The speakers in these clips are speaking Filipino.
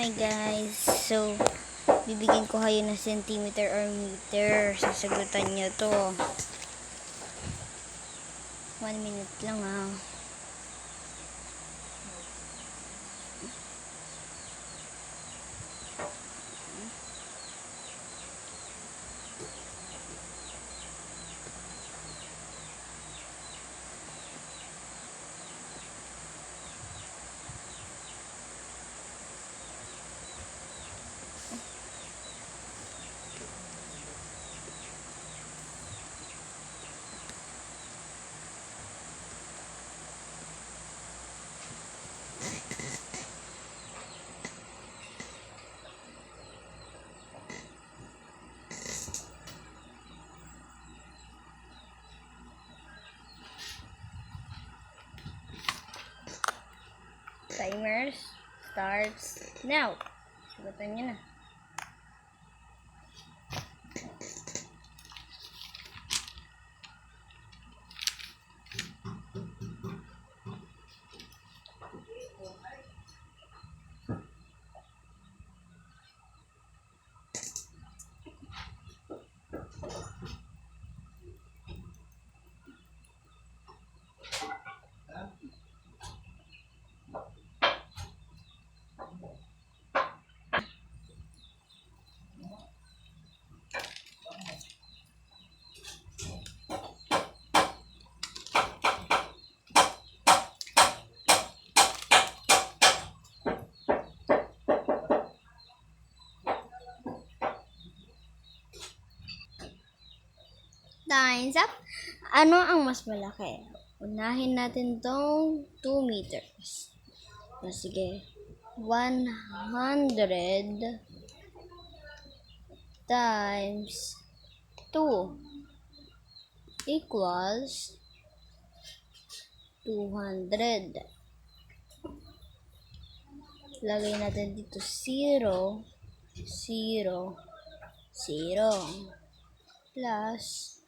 Hi guys, so bibigyan ko kayo ng centimeter or meter. Sasagutan nyo to. One minute lang ah. Timer starts now. Sagutan nyo na. Time's up. Ano ang mas malaki? Unahin natin tong 2 meters. O sige. 100 times 2 equals 200. Lagay natin dito 0, 0, 0 plus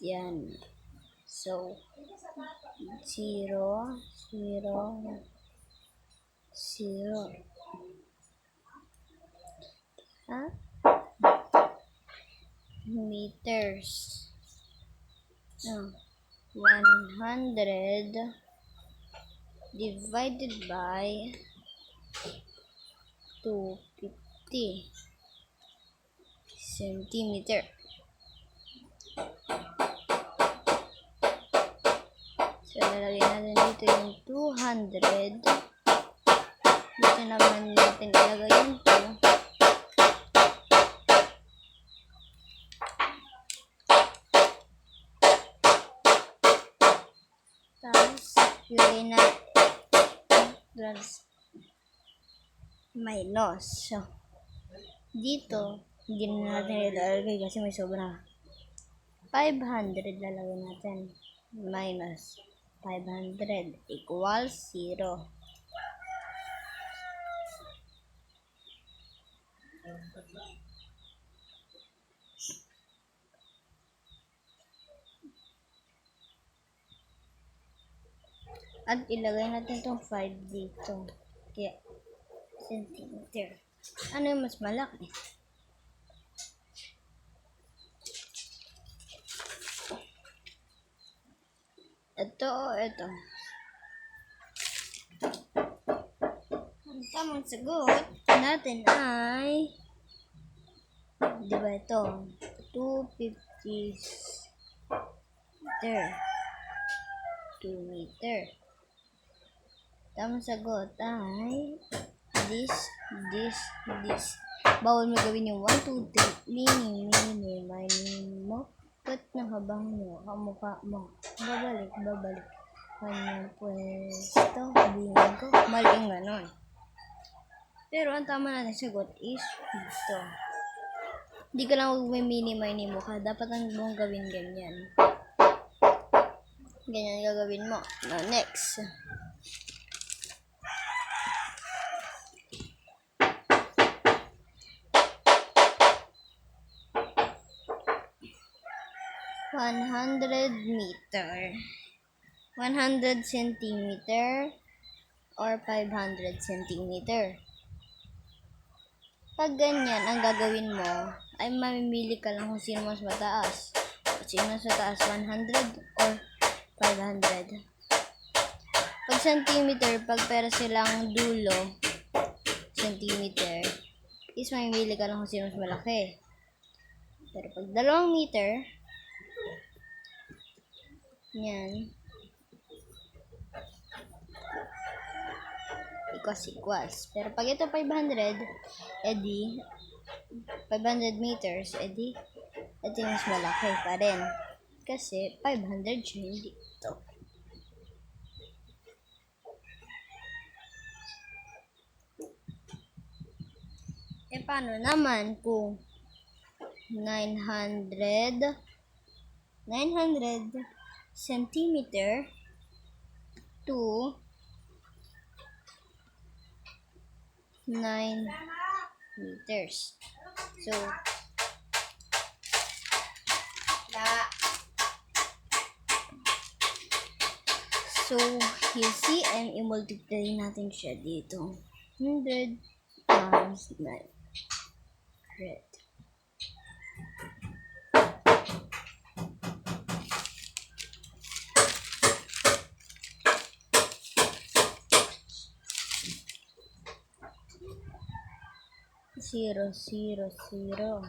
yan. So, 0, 0, 0. Ha? Meters. No. 100 divided by 250 centimeter. So, lalagay natin dito yung 200. Dito naman natin ilagay yung 2. Tapos, ilagay na plus minus. So, dito, hindi na natin ilalagay kasi may sobra. 500 lalagay natin. Minus 500 equals 0. At ilagay natin itong 5 dito. Kaya, centimeter. Ano yung mas malaki? Ito o ito. Ang tamang sagot natin ay di ba ito? 250 meter. 2 meter. Tamang sagot ay this, this, this. Bawal mo gawin yung 1, 2, 3. Mini, mini, mini mo. Ba't nahabang mo kamukha mo? Babalik, babalik. Kanyang pwesto, bilhin ko. Maling ganon. Pero ang tama natin sagot is dito. Hindi ka lang mag-mini, mini mo ka. Dapat ang mong gawin ganyan. Ganyan gagawin mo. Now, next. One hundred meter. One hundred centimeter or five hundred centimeter. Pag ganyan, ang gagawin mo, ay mamimili ka lang kung sino mas mataas. Kung sino mas mataas, 100 or 500. Pag centimeter, pag pera silang dulo, centimeter, is mamimili ka lang kung sino mas malaki. Pero pag dalawang meter, yan, equals. Pero pag ito 500, edi 500 meters, edi ito mas malaki pa rin. Kasi 500 siya, hindi ito. Eh, paano naman kung 900 900 centimeter to 9 meters. So, so, you see, and i-multiply natin siya dito. 100 times 9. Ciro, Ciro, Ciro.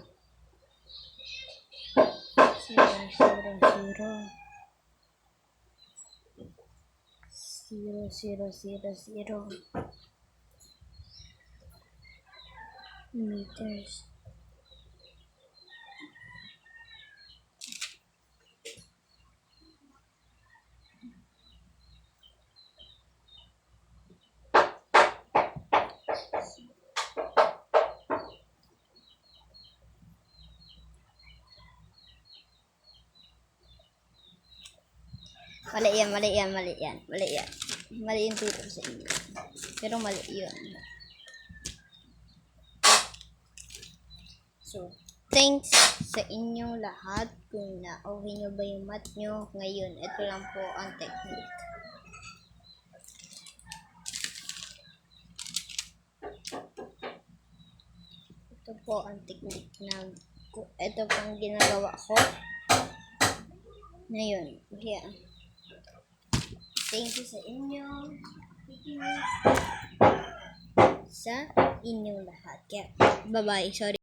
Ciro, Ciro, Ciro. Ciro, Ciro, Ciro, Ciro. Mi test. Mali yan, mali yan, mali yan, mali yan. Mali yung tutor sa inyo. Pero mali yun. So, thanks sa inyong lahat kung na-okay nyo ba yung mat nyo. Ngayon, ito lang po ang technique. Ito po ang technique na ito po ang ginagawa ko. Ngayon, yeah. Thank you sa inyo. Sa inyong lahat. Kaya, bye-bye. Sorry.